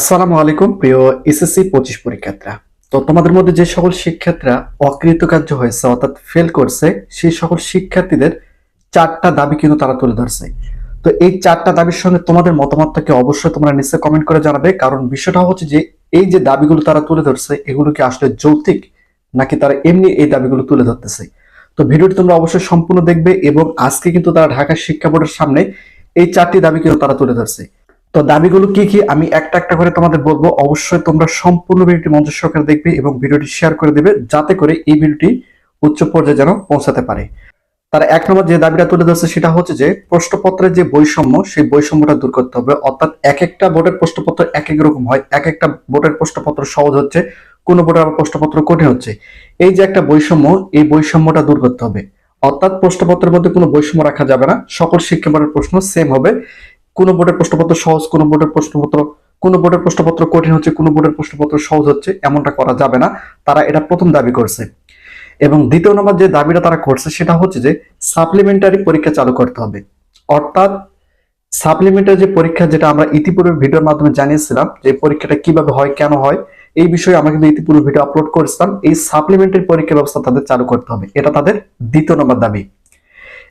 আসসালামু আলাইকুম, প্রিয় এসএসসি পঁচিশ পরীক্ষার্থীরা। তো তোমাদের মধ্যে যে সকল শিক্ষার্থীরা অকৃতকার্য হয়েছে, অর্থাৎ ফেল করছে, সেই সকল শিক্ষার্থীদের চারটা দাবি কিন্তু তারা তুলে ধরছে। তো এই চারটা দাবির সঙ্গে তোমাদের মতামতটাকে অবশ্যই তোমরা নিচে কমেন্ট করে জানাবে। কারণ বিষয়টা হচ্ছে যে, এই যে দাবিগুলো তারা তুলে ধরছে, এগুলো কি আসলে যৌক্তিক, নাকি তারা এমনি এই দাবিগুলো তুলে ধরতেছে? তো ভিডিওটি তোমরা অবশ্যই সম্পূর্ণ দেখবে এবং আজকে কিন্তু তারা ঢাকা শিক্ষা বোর্ডের সামনে এই চারটি দাবি কিন্তু তারা তুলে ধরছে। তো দাবিগুলো কি কি? আমি একটা একটা করে তোমাদের বলব। অবশ্যই তোমরা সম্পূর্ণ ভিডিওটি মঞ্চ সহকারে দেখবে এবং ভিডিওটি শেয়ার করে দেবে, যাতে করে এই ভিডিওটি উচ্চ পর্যায়ে যেন পৌঁছাতে পারে। তার এক নম্বর যে দাবিটা তুলে ধরছে সেটা হচ্ছে যে, প্রশ্নপত্রের যে বৈষম্য, সেই বৈষম্যটা দূর করতে হবে। অর্থাৎ এক একটা বোর্ডের প্রশ্নপত্র এক এক রকম হয়। এক একটা বোর্ডের প্রশ্নপত্র সহজ হচ্ছে, কোন বোর্ডের আবার প্রশ্নপত্র কঠিন হচ্ছে। এই যে একটা বৈষম্য, এই বৈষম্যটা দূর করতে হবে। অর্থাৎ প্রশ্নপত্রের মধ্যে কোনো বৈষম্য রাখা যাবে না। সকল শিক্ষা বোর্ডের প্রশ্ন সেম হবে। কোন বোর্ডের প্রশ্নপত্র সহজ, কোন বোর্ডের প্রশ্নপত্র, কোন বোর্ডের প্রশ্নপত্র কঠিন হচ্ছে, কোন বোর্ডের প্রশ্নপত্র সহজ হচ্ছে, এমনটা করা যাবে না। তারা এটা প্রথম দাবি করছে। এবং দ্বিতীয় নম্বর যে দাবিটা তারা করছে সেটা হচ্ছে যে সাপ্লিমেন্টারি পরীক্ষা চালু করতে হবে। অর্থাৎ সাপ্লিমেন্টারি যে পরীক্ষা যেটা আমরা ইতিপূর্বে ভিডিওর মাধ্যমে জানিয়েছিলাম যে পরীক্ষাটা কীভাবে হয়, কেন হয়, এই বিষয়ে আমরা কিন্তু ইতিপূর্বে ভিডিও আপলোড করেছিলাম। এই সাপ্লিমেন্টারি পরীক্ষা ব্যবস্থা তাদের চালু করতে হবে। এটা তাদের দ্বিতীয় নম্বর দাবি।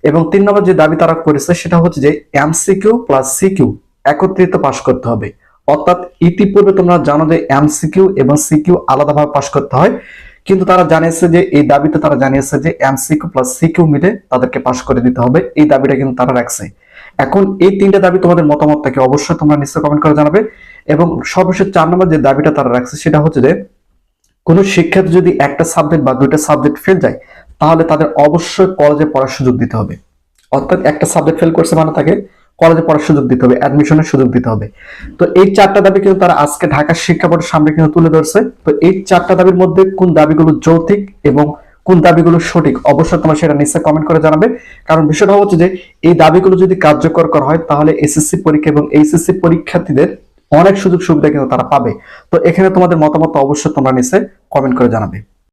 এবং তিন নম্বর যে দাবি তারা করেছে সেটা হচ্ছে যে এমসিকিউ প্লাস সিকিউ একত্রিত পাশ করতে হবে। অর্থাৎ ইতিপূর্বে তোমরা জানো যে এমসিকিউ এবং সিকিউ আলাদাভাবে পাশ করতে হয়। কিন্তু তারা জানিয়েছে যে, এই দাবিতে তারা জানিয়েছে যে এমসিকিউ প্লাস সিকিউ মিলে তাদেরকে পাশ করে দিতে হবে। এই দাবিটা কিন্তু তারা রাখছে। এখন এই তিনটা দাবি তোমাদের মতামতটাকে অবশ্যই তোমরা নিশ্চয় কমেন্ট করে জানাবে। এবং সর্বশেষ চার নম্বর যে দাবিটা তারা রাখছে সেটা হচ্ছে যে, কোনো শিক্ষার্থী যদি একটা সাবজেক্ট বা দুইটা সাবজেক্ট ফেল যায় তাহলে তাদের অবশ্যই কলেজে পড়ার সুযোগ দিতে হবে। অর্থাৎ একটা সাবজেক্ট ফেল করছে মানে তাকে কলেজে পড়ার সুযোগ দিতে হবে অ্যাডমিশনের সুযোগ দিতে হবে। তো এই চারটা দাবি কিন্তু তারা আজকে ঢাকা শিক্ষা বোর্ডের সামনে কিন্তু তুলে ধরছে। তো এই চারটা দাবির মধ্যে কোন দাবিগুলো যৌক্তিক এবং কোন দাবিগুলো সঠিক অবশ্যই তোমরা সেটা নিশ্চয় কমেন্ট করে জানাবে। কারণ বিষয়টা হচ্ছে যে, এই দাবিগুলো যদি কার্যকর করা হয়, তাহলে এসএসসি পরীক্ষা এবং এইচএসসি পরীক্ষার্থীদের অনেক সুযোগ সুবিধা কিন্তু তারা পাবে। তো এখানে তোমাদের মতামত অবশ্যই তোমরা নিশ্চয় কমেন্ট করে জানাবে।